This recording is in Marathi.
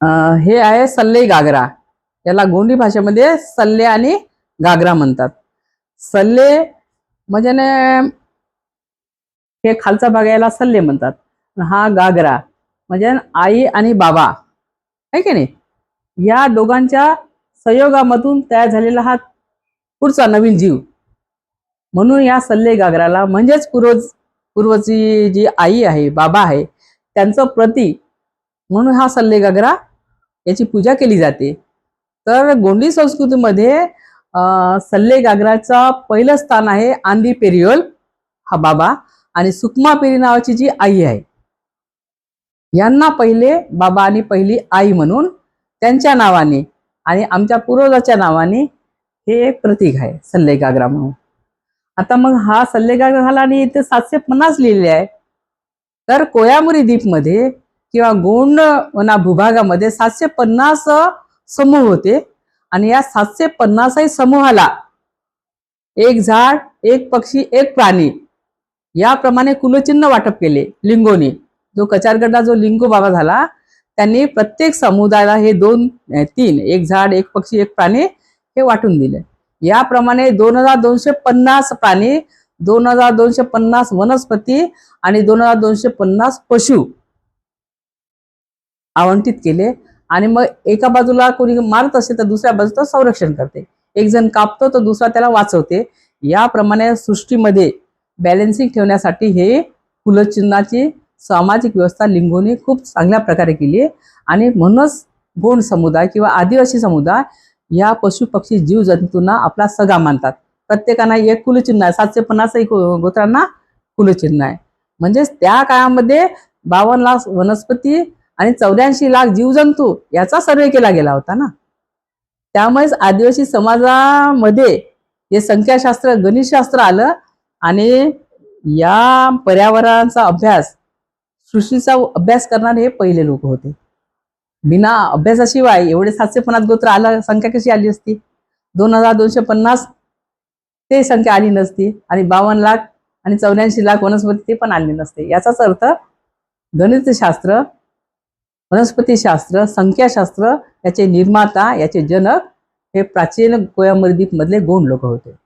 अं, हे आहे सल्ले गागरा याला गोंडी भाषेमध्ये सल्ले आणि गागरा म्हणतात. सल्ले म्हणजे हे खालचा भाग याला सल्ले म्हणतात. हा गागरा म्हणजे आई आणि बाबा. आहे की नाही? या दोघांच्या संयोगामधून तयार झालेला हा पुढचा नवीन जीव. म्हणून या सल्ले गागराला म्हणजेच पूर्वज पूर्वची जी आई आहे बाबा आहे त्यांचं प्रतीक म्हणून हा सल्ले गागरा याची पूजा केली जाते. तर गोंडी संस्कृतीमध्ये सल्ले गागराचा पहिलं स्थान आहे आंधी पेरियोल हा बाबा. आणि सुकमा पेरी नावाची जी आई आहे यांना पहिले बाबा आणि पहिली आई म्हणून त्यांच्या नावाने आणि आमच्या पूर्वजाच्या नावाने हे एक प्रतीक आहे सल्ले गागरा म्हणून. आता मग हा सल्ले गागरा झाला आणि इथे सातशे पन्नास लिहिले आहे तर कोयामुरी द्वीपमध्ये किंवा गोंड वना भूभागामध्ये सातशे पन्नास समूह होते. आणि या सातशे पन्नासही समूहाला एक झाड एक पक्षी एक प्राणी याप्रमाणे कुलचिन्ह वाटप केले लिंगोनी. जो कचारगडला जो लिंगो बाबा झाला त्यांनी प्रत्येक समुदायाला हे दोन तीन एक झाड एक पक्षी एक प्राणी हे वाटून दिले. याप्रमाणे दोन हजार दोनशे पन्नास प्राणी दोन हजार दोनशे पन्नास वनस्पती आणि दोन हजार दोनशे पन्नास पशु आवंटित केले आणि मग एका बाजूला कोणी मारत असेल तर दुसऱ्या बाजूचं संरक्षण करते. एक जण कापतो तर दुसरा त्याला वाचवते. याप्रमाणे सृष्टीमध्ये बॅलेन्सिंग ठेवण्यासाठी हे कुलचिन्हाची सामाजिक व्यवस्था लिंगोने खूप चांगल्या प्रकारे केली आहे. आणि म्हणूनच गोंड समुदाय किंवा आदिवासी समुदाय या पशुपक्षी जीवजंतूंना जीव जंतूंना आपला सगा मानतात. प्रत्येकाना एक कुलचिन्ह आहे. सातशे पन्नासही गोत्रांना कुलचिन्ह आहे. म्हणजेच त्या काळामध्ये बावन्न लाख वनस्पती आणि चौऱ्याऐंशी लाख जीवजंतू याचा सर्वे केला गेला होता ना. त्यामुळेच आदिवासी समाजामध्ये हे संख्याशास्त्र गणितशास्त्र आलं आणि या पर्यावरणाचा अभ्यास सृष्टीचा अभ्यास करणारे हे पहिले लोक होते. बिना अभ्यासाशिवाय एवढे सातशे पन्नास गोत्र आलं संख्या कशी आली असती? दोन हजार दोनशे पन्नास ते संख्या आली नसती आणि बावन्न लाख आणि चौऱ्याऐंशी लाख वनस्पती ते पण आले नसते. याचाच अर्थ गणितशास्त्र वनस्पतीशास्त्र संख्याशास्त्र याचे निर्माता याचे जनक हे प्राचीन कोयामर्दीप मधले गोंड लोक होते.